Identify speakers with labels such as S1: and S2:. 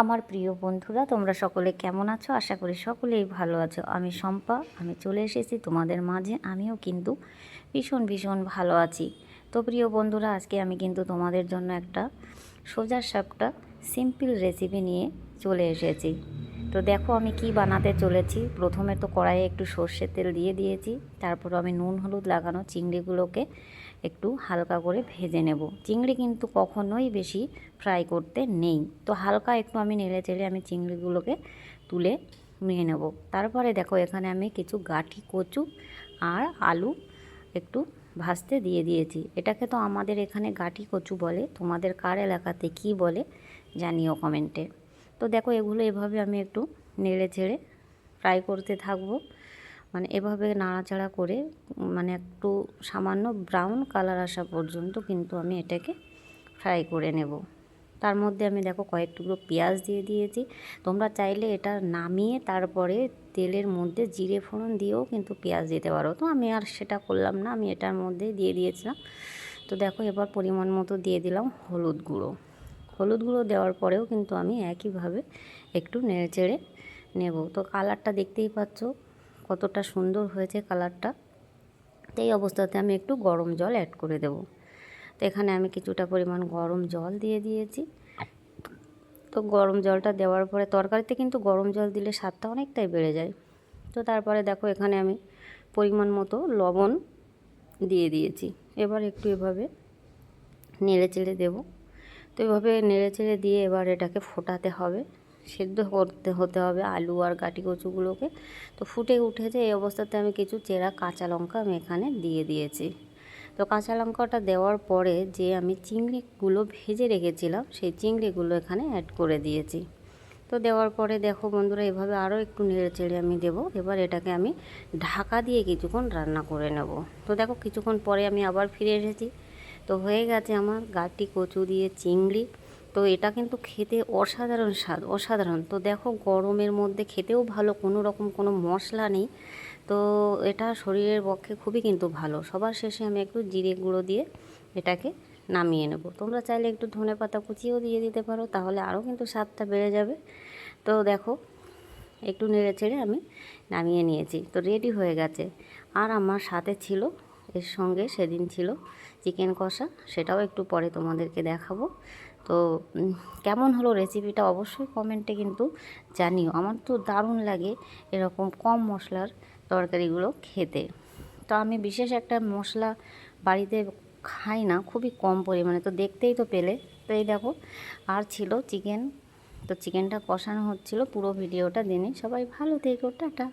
S1: আমার প্রিয় বন্ধুরা, তোমরা সকলে কেমন আছো? আশা করি সকলেই ভালো আছো। আমি শম্পা, আমি চলে এসেছি তোমাদের মাঝে। আমিও কিন্তু ভীষণ ভীষণ ভালো আছি। তো প্রিয় বন্ধুরা, আজকে আমি কিন্তু তোমাদের জন্য একটা সোজা সাপটা, সিম্পল রেসিপি নিয়ে চলে এসেছি। তো দেখো আমি কি বানাতে চলেছি। প্রথমে তো কড়াইয়ে একটু সর্ষের তেল দিয়ে দিয়েছি। তারপর আমি নুন হলুদ লাগানো চিংড়িগুলোকে একটু হালকা করে ভেজে নেব। চিংড়ি কিন্তু কখনোই বেশি ফ্রাই করতে নেই। তো হালকা একটু আমি নেড়ে চেড়ে আমি চিংড়িগুলোকে তুলে নিয়ে নেব। তারপরে দেখো এখানে আমি কিছু গাঠি, কচু আর আলু একটু ভাজতে দিয়ে দিয়েছি। এটাকে তো আমাদের এখানে গাঠি, কচু বলে। তোমাদের কার এলাকাতে কি বলে জানিও কমেন্টে। তো দেখো এগুলো এভাবে আমি একটু নেড়ে ছেড়ে ফ্রাই করতে থাকব। মানে এভাবে নাড়াচাড়া করে মানে একটু সামান্য ব্রাউন কালার আসা পর্যন্ত কিন্তু আমি এটাকে ফ্রাই করে নেব। তার মধ্যে আমি দেখো কয়েক টুকরো পেঁয়াজ দিয়ে দিয়েছি। তোমরা চাইলে এটা নামিয়ে তারপরে তেলের মধ্যে জিরে ফোড়ন দিয়েও কিন্তু পেঁয়াজ দিতে পারো। তো আমি আর সেটা করলাম না, আমি এটার মধ্যেই দিয়ে দিয়েছিলাম। তো দেখো এবার পরিমাণ মতো দিয়ে দিলাম হলুদ গুঁড়ো। হলুদ গুঁড়ো দেওয়ার পরেও কিন্তু আমি একইভাবে একটু নেড়ে চেড়ে নেব। তো কালারটা দেখতেই পাচ্ছ, কতটা সুন্দর হয়েছে কালারটা। তো এই অবস্থাতে আমি একটু গরম জল অ্যাড করে দেব। তো এখানে আমি কিছুটা পরিমাণ গরম জল দিয়ে দিয়েছি। তো গরম জলটা দেওয়ার পরে তরকারিতে কিন্তু গরম জল দিলে স্বাদটা অনেকটাই বেড়ে যায়। তো তারপরে দেখো এখানে আমি পরিমাণ মতো লবণ দিয়ে দিয়েছি। এবার একটু এভাবে নেড়ে চেড়ে দেবো। তো এভাবে নেড়ে চেড়ে দিয়ে এবার এটাকে ফোটাতে হবে। সেদ্ধ করতে হতে হবে আলু আর গাটি কচুগুলোকে। তো ফুটে উঠেছে এই অবস্থাতে আমি কিছু চেরা কাঁচা লঙ্কা আমি এখানে দিয়ে দিয়েছি। তো কাঁচা লঙ্কাটা দেওয়ার পরে যে আমি চিংড়িগুলো ভেজে রেখেছিলাম, সেই চিংড়িগুলো এখানে অ্যাড করে দিয়েছি। তো দেওয়ার পরে দেখো বন্ধুরা, এভাবে আরও একটু নেড়ে চেড়ে আমি দেবো। এবার এটাকে আমি ঢাকা দিয়ে কিছুক্ষণ রান্না করে নেব। তো দেখো কিছুক্ষণ পরে আমি আবার ফিরে এসেছি। তো হয়ে গেছে আমার, গাটি, কচু দিয়ে চিংড়ি। তো এটা কিন্তু খেতে অসাধারণ স্বাদ, অসাধারণ। তো দেখো, গরমের মধ্যে খেতেও ভালো, কোনো রকম কোনো মশলা নেই। তো এটা শরীরের পক্ষে খুবই কিন্তু ভালো। সবার শেষে আমি একটু জিরে গুঁড়ো দিয়ে এটাকে নামিয়ে নেব। তোমরা চাইলে একটু ধনে পাতা কুচিও দিয়ে দিতে পারো, তাহলে আরও কিন্তু স্বাদটা বেড়ে যাবে। তো দেখো, একটু নেড়ে চেড়ে আমি নামিয়ে নিয়েছি। তো রেডি হয়ে গেছে। আর আমার সাথে ছিল এর সঙ্গে সেদিন ছিল চিকেন কষা, সেটাও একটু পরে তোমাদেরকে দেখাবো। তো কেমন হলো রেসিপিটা অবশ্যই কমেন্টে কিন্তু জানিও। আমার তো দারুণ লাগে এরকম কম মশলার তরকারিগুলো খেতে। তো আমি বিশেষ একটা মশলা বাড়িতে খাই না, খুবই কম পরিমাণে, তো দেখতেই তো পেলে। তো এই দেখো, আর ছিল চিকেন। তো চিকেনটা কষানো হচ্ছিল পুরো ভিডিওটা দিনে সবাই ভালো থেকো, টাটা।